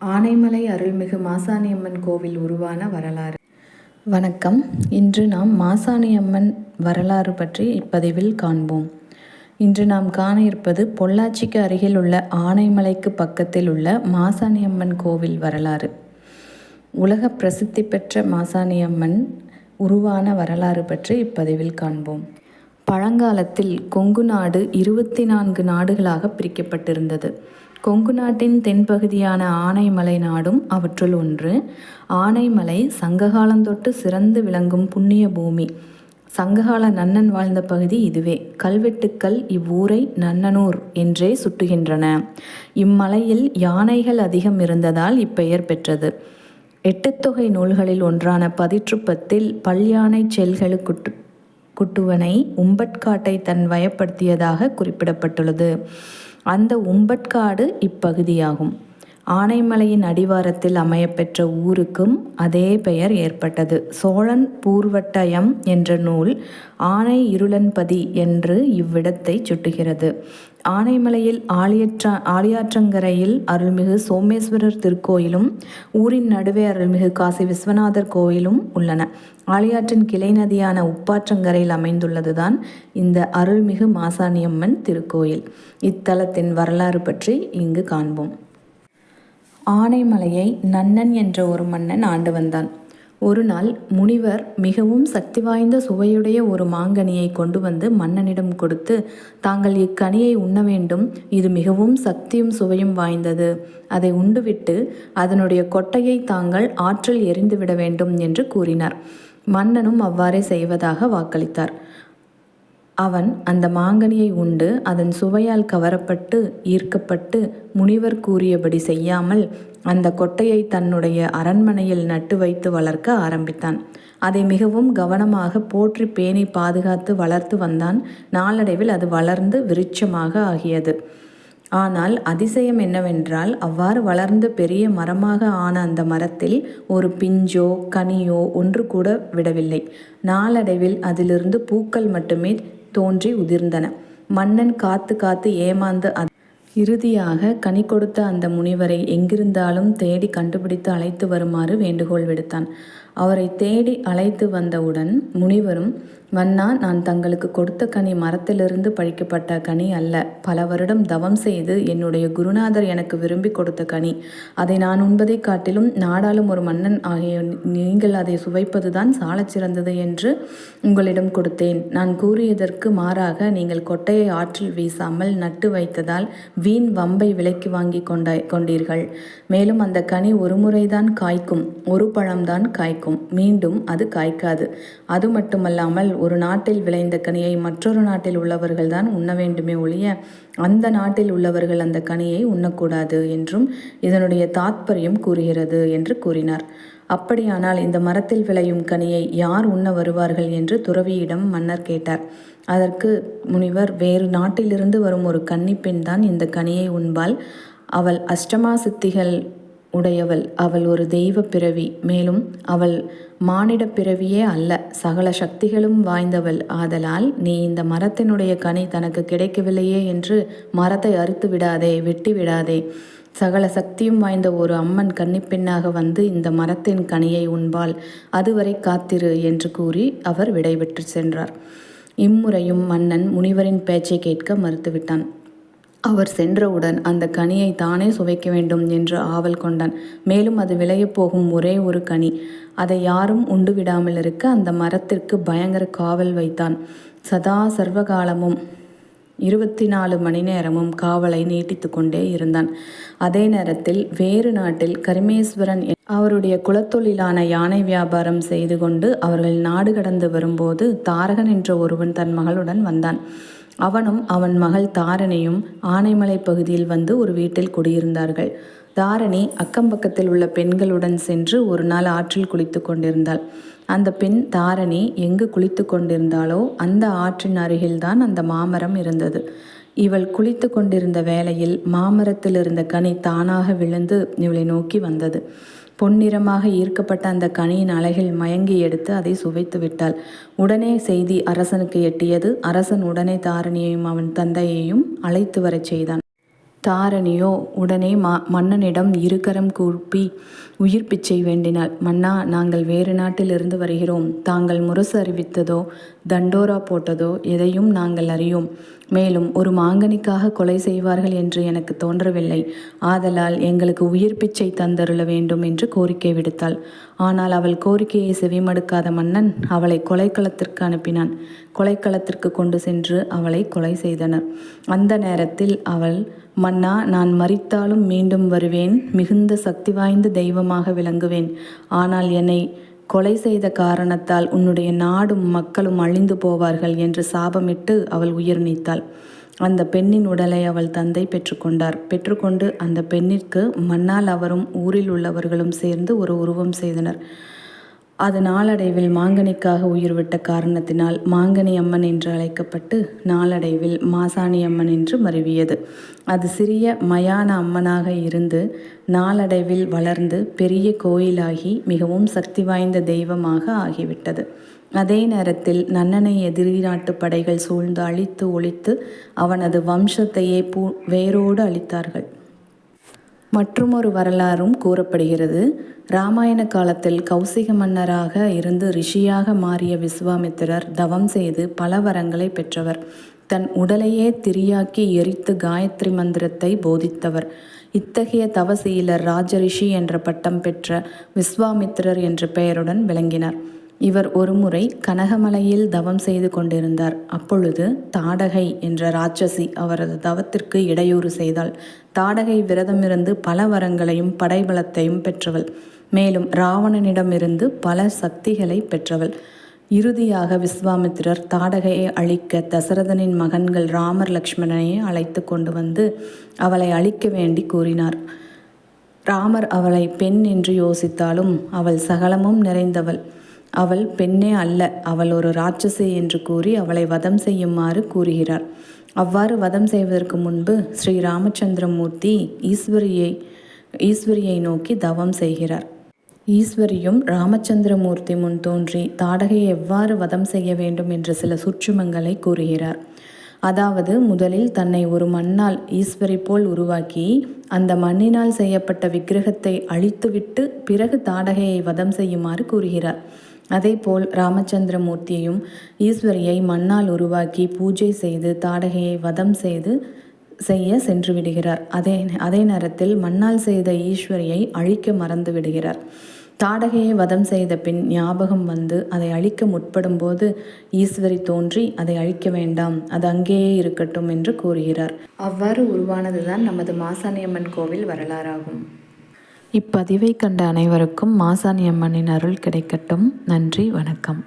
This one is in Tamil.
ஆனைமலை அருள்மிகு மாசாணியம்மன் கோவில் உருவான வரலாறு. வணக்கம். இன்று நாம் மாசாணியம்மன் வரலாறு பற்றி இப்பதிவில் காண்போம். இன்று நாம் காண இருப்பது பொள்ளாச்சிக்கு அருகில் உள்ள ஆனைமலைக்கு பக்கத்தில் உள்ள மாசாணியம்மன் கோவில் வரலாறு. உலக பிரசித்தி பெற்ற மாசாணியம்மன் உருவான வரலாறு பற்றி இப்பதிவில் காண்போம். பழங்காலத்தில் கொங்கு நாடு இருபத்தி நான்கு நாடுகளாக பிரிக்கப்பட்டிருந்தது. கொங்கு நாட்டின் தென்பகுதியான ஆனைமலை நாடும் அவற்றுள் ஒன்று. ஆனைமலை சங்ககாலந்தொட்டு சிறந்து விளங்கும் புண்ணிய பூமி. சங்ககால நன்னன் வாழ்ந்த பகுதி இதுவே. கல்வெட்டுக்கள் இவ்வூரை நன்னனூர் என்றே சுட்டுகின்றன. இம்மலையில் யானைகள் அதிகம் இருந்ததால் இப்பெயர் பெற்றது. எட்டுத்தொகை நூல்களில் ஒன்றான பதிற்றுப்பத்தில் பல்யானை செல்களுக்குட்டு குட்டுவனை உம்பட்காட்டை தன் வயப்படுத்தியதாக குறிப்பிடப்பட்டுள்ளது. அந்த உம்பட்காடு இப்பகுதியாகும். ஆனைமலையின் அடிவாரத்தில் அமையப்பெற்ற ஊருக்கும் அதே பெயர் ஏற்பட்டது. சோழன் பூர்வட்டயம் என்ற நூல் ஆனை இருளன்பதி என்று இவ்விடத்தை சுட்டுகிறது. ஆனைமலையில் ஆலியற்றா ஆலியாற்றங்கரையில் அருள்மிகு சோமேஸ்வரர் திருக்கோயிலும் ஊரின் நடுவே அருள்மிகு காசி விஸ்வநாதர் கோயிலும் உள்ளன. ஆலியாற்றின் கிளை நதியான உப்பாற்றங்கரையில் அமைந்துள்ளதுதான் இந்த அருள்மிகு மாசாணியம்மன் திருக்கோயில். இத்தலத்தின் வரலாறு பற்றி இங்கு காண்போம். ஆனைமலையை நன்னன் என்ற ஒரு மன்னன் ஆண்டு வந்தான். ஒரு நாள் முனிவர் மிகவும் சக்தி வாய்ந்த சுவையுடைய ஒரு மாங்கனியை கொண்டு வந்து மன்னனிடம் கொடுத்து தாங்கள் இக்கனியை உண்ண வேண்டும். இது மிகவும் சக்தியும் சுவையும் வாய்ந்தது. அதை உண்டுவிட்டு அதனுடைய கொட்டையை தாங்கள் ஆற்றில் எரிந்துவிட வேண்டும் என்று கூறினார். மன்னனும் அவ்வாறே செய்வதாக வாக்களித்தார். அவன் அந்த மாங்கனியை உண்டு அதன் சுவையால் கவரப்பட்டு ஈர்க்கப்பட்டு முனிவர் கூறியபடி செய்யாமல் அந்த கொட்டையை தன்னுடைய அரண்மனையில் நட்டு வைத்து வளர்க்க ஆரம்பித்தான். அதை மிகவும் கவனமாக போற்றி பேணி பாதுகாத்து வளர்த்து வந்தான். நாளடைவில் அது வளர்ந்து விருட்சமாக ஆகியது. ஆனால் அதிசயம் என்னவென்றால் அவ்வாறு வளர்ந்து பெரிய மரமாக ஆன அந்த மரத்தில் ஒரு பிஞ்சோ கனியோ ஒன்று கூட விடவில்லை. நாளடைவில் அதிலிருந்து பூக்கள் மட்டுமே தோன்றி உதிர்ந்தன. மன்னன் காத்து காத்து ஏமாந்து இறுதியாக கனி கொடுத்த அந்த முனிவரை எங்கிருந்தாலும் தேடி கண்டுபிடித்து அழைத்து வருமாறு வேண்டுகோள் விடுத்தான். அவரை தேடி அழைத்து வந்தவுடன் முனிவரும் மன்னா நான் தங்களுக்கு கொடுத்த கனி மரத்திலிருந்து பழிக்கப்பட்ட கனி அல்ல. பல வருடம் தவம் செய்து என்னுடைய குருநாதர் எனக்கு விரும்பி கொடுத்த கனி. அதை நான் உண்பதை காட்டிலும் நாடாளும் ஒரு மன்னன் ஆகிய நீங்கள் அதை சுவைப்பதுதான் சாலச் சிறந்தது என்று உங்களிடம் கொடுத்தேன். நான் கூறியதற்கு மாறாக நீங்கள் கொட்டையை ஆற்றில் வீசாமல் நட்டு வைத்ததால் வீண் வம்பை விலைக்கு வாங்கி கொண்டாய் கொண்டீர்கள். மேலும் அந்த கனி ஒரு முறைதான் காய்க்கும் ஒரு பழம்தான் காய்க்கும். மீண்டும் அது காய்க்காது. அது மட்டுமல்லாமல் ஒரு நாட்டில் விளைந்த கனியை மற்றொரு நாட்டில் உள்ளவர்கள் தான் உண்ண வேண்டுமே ஒழிய அந்த நாட்டில் உள்ளவர்கள் அந்த கனியை உண்ணக்கூடாது என்றும் இதனுடைய தாத்பரியம் கூறுகிறது என்று கூறினார். அப்படியானால் இந்த மரத்தில் விளையும் கனியை யார் உண்ண வருவார்கள் என்று துறவியிடம் மன்னர் கேட்டார். அதற்கு முனிவர் வேறு நாட்டிலிருந்து வரும் ஒரு கன்னிப்பெண் தான் இந்த கனியை உண்பால் அவள் அஷ்டமா சித்திகள் உடையவள். அவள் ஒரு தெய்வ பிறவி. மேலும் அவள் மானிட பிறவியே அல்ல. சகல சக்திகளும் வாய்ந்தவள். ஆதலால் நீ இந்த மரத்தினுடைய கனி தனக்கு கிடைக்கவில்லையே என்று மரத்தை அறுத்து விடாதே வெட்டி விடாதே. சகல சக்தியும் வாய்ந்த ஒரு அம்மன் கன்னிப்பெண்ணாக வந்து இந்த மரத்தின் கனியை உண்பாள். அதுவரை காத்திரு என்று கூறி அவர் விடைபெற்று சென்றார். இம்முறையும் மன்னன் முனிவரின் பேச்சை கேட்க மறுத்துவிட்டான். அவர் சென்றவுடன் அந்த கனியை தானே சுவைக்க வேண்டும் என்று ஆவல் கொண்டான். மேலும் அது விளையப் போகும் ஒரே ஒரு கனி. அதை யாரும் உண்டு விடாமல் இருக்க அந்த மரத்திற்கு பயங்கர காவல் வைத்தான். சதா சர்வகாலமும் இருபத்தி நாலு மணி நேரமும் காவலை நீட்டித்து கொண்டே இருந்தான். அதே நேரத்தில் வேறு நாட்டில் கரிமேஸ்வரன் அவருடைய குலத்தொழிலான யானை வியாபாரம் செய்து கொண்டு அவர்கள் நாடு கடந்து வரும்போது தாரகன் என்ற ஒருவன் தன் மகளுடன் வந்தான். அவனும் அவன் மகள் தாரணியும் ஆனைமலை பகுதியில் வந்து ஒரு வீட்டில் குடியிருந்தார்கள். தாரணி அக்கம் பக்கத்தில் உள்ள பெண்களுடன் சென்று ஒரு நாள் ஆற்றில் குளித்து கொண்டிருந்தாள். அந்த பெண் தாரணி எங்கு குளித்து கொண்டிருந்தாளோ அந்த ஆற்றின் அருகில்தான் அந்த மாமரம் இருந்தது. இவள் குளித்து கொண்டிருந்த வேளையில் மாமரத்தில் இருந்த கனி தானாக விழுந்து இவளை நோக்கி வந்தது. பொன்னிறமாக ஈர்க்கப்பட்ட அந்த கனியின் அழகில் மயங்கி எடுத்து அதை சுவைத்து விட்டாள். உடனே செய்தி அரசனுக்கு எட்டியது. அரசன் உடனே தாரணியையும் அவன் தந்தையையும் அழைத்து வரச் செய்தான். தாரணியோ உடனே மா மன்னனிடம் இருகரம் கூப்பி உயிர் பிச்சை வேண்டினாள். மன்னா நாங்கள் வேறு நாட்டிலிருந்து வருகிறோம். தாங்கள் முரசு அறிவித்ததோ தண்டோரா போட்டதோ எதையும் நாங்கள் அறியோம். மேலும் ஒரு மாங்கனிக்காக கொலை செய்வார்கள் என்று எனக்கு தோன்றவில்லை. ஆதலால் எங்களுக்கு உயிர் பிச்சை தந்தருள வேண்டும் என்று கோரிக்கை விடுத்தாள். ஆனால் அவள் கோரிக்கையை செவிமடுக்காத மன்னன் அவளை கொலைக்களத்திற்கு அனுப்பினான். கொலைக்களத்திற்கு கொண்டு சென்று அவளை கொலை செய்தனர். அந்த நேரத்தில் அவள் மன்னா நான் மறித்தாலும் மீண்டும் வருவேன். மிகுந்த சக்தி வாய்ந்த தெய்வமாக விளங்குவேன். ஆனால் என்னை கொலை செய்த காரணத்தால் உன்னுடைய நாடும் மக்களும் அழிந்து போவார்கள் என்று சாபமிட்டு அவள் உயிர் நீத்தாள். அந்த பெண்ணின் உடலை அவள் தந்தை பெற்றுக்கொண்டார் பெற்றுக்கொண்டு அந்த பெண்ணிற்கு மன்னால் அவரும் ஊரில் உள்ளவர்களும் சேர்ந்து ஒரு உருவம் செய்தனர். அது நாளடைவில் மாங்கனிக்காக உயிர் விட்ட காரணத்தினால் மாங்கனி அம்மன் என்று அழைக்கப்பட்டு நாளடைவில் மாசாணி அம்மன் என்று மருவியது. அது சிறிய மயான அம்மனாக இருந்து நாளடைவில் வளர்ந்து பெரிய கோயிலாகி மிகவும் சக்தி வாய்ந்த தெய்வமாக ஆகிவிட்டது. அதே நேரத்தில் நன்னனை எதிரி நாட்டு படைகள் சூழ்ந்து அழித்து ஒழித்து அவனது வம்சத்தையே பூ வேரோடு அழித்தார்கள். மற்றுமொரு வரலாறும் கூறப்படுகிறது. ராமாயண காலத்தில் கௌசிக மன்னராக இருந்து ரிஷியாக மாறிய விஸ்வாமித்திரர் தவம் செய்து பல வரங்களை பெற்றவர். தன் உடலையே திரியாக்கி எரித்து காயத்ரி மந்திரத்தை போதித்தவர். இத்தகைய தவசீலர் ராஜரிஷி என்ற பட்டம் பெற்ற விஸ்வாமித்திரர் என்ற பெயருடன் விளங்கினார். இவர் ஒருமுறை கனகமலையில் தவம் செய்து கொண்டிருந்தார். அப்பொழுது தாடகை என்ற ராட்சசி அவரது தவத்திற்கு இடையூறு செய்தாள். தாடகை விரதமிருந்து பல வரங்களையும் படைபலத்தையும் பெற்றவள். மேலும் ராவணனிடமிருந்து பல சக்திகளை பெற்றவள். இறுதியாக விஸ்வாமித்திரர் தாடகையை அழிக்க தசரதனின் மகன்கள் ராமர் லக்ஷ்மணனை அழைத்து கொண்டு வந்து அவளை அழிக்க வேண்டி கூறினார். ராமர் அவளை பெண் என்று யோசித்தாலும் அவள் சகலமும் நிறைந்தவள். அவள் பெண்ணே அல்ல அவள் ஒரு ராட்சசி என்று கூறி அவளை வதம் செய்யுமாறு கூறுகிறார். அவ்வாறு வதம் செய்வதற்கு முன்பு ஸ்ரீ ராமச்சந்திரமூர்த்தி ஈஸ்வரியை ஈஸ்வரியை நோக்கி தவம் செய்கிறார். ஈஸ்வரியும் ராமச்சந்திரமூர்த்தி முன் தோன்றி தாடகையை எவ்வாறு வதம் செய்ய வேண்டும் என்ற சில சுற்றுமங்களை கூறுகிறார். அதாவது முதலில் தன்னை ஒரு மண்ணால் ஈஸ்வரி போல் உருவாக்கி அந்த மண்ணினால் செய்யப்பட்ட விக்கிரகத்தை அழித்துவிட்டு பிறகு தாடகையை வதம் செய்யுமாறு கூறுகிறார். அதேபோல் ராமச்சந்திரமூர்த்தியையும் ஈஸ்வரியை மண்ணால் உருவாக்கி பூஜை செய்து தாடகையை வதம் செய்து செய்ய சென்று விடுகிறார். அதே அதே நேரத்தில் மண்ணால் செய்த ஈஸ்வரியை அழிக்க மறந்து விடுகிறார். தாடகையை வதம் செய்த பின் ஞாபகம் வந்து அதை அழிக்க முற்படும் போது ஈஸ்வரி தோன்றி அதை அழிக்க வேண்டாம் அது அங்கேயே இருக்கட்டும் என்று கூறுகிறார். அவ்வாறு உருவானதுதான் நமது மாசாணியம்மன் கோவில் வரலாறாகும். இப்பதிவை கண்ட அனைவருக்கும் மாசாணியம்மனின் அருள் கிடைக்கட்டும். நன்றி வணக்கம்.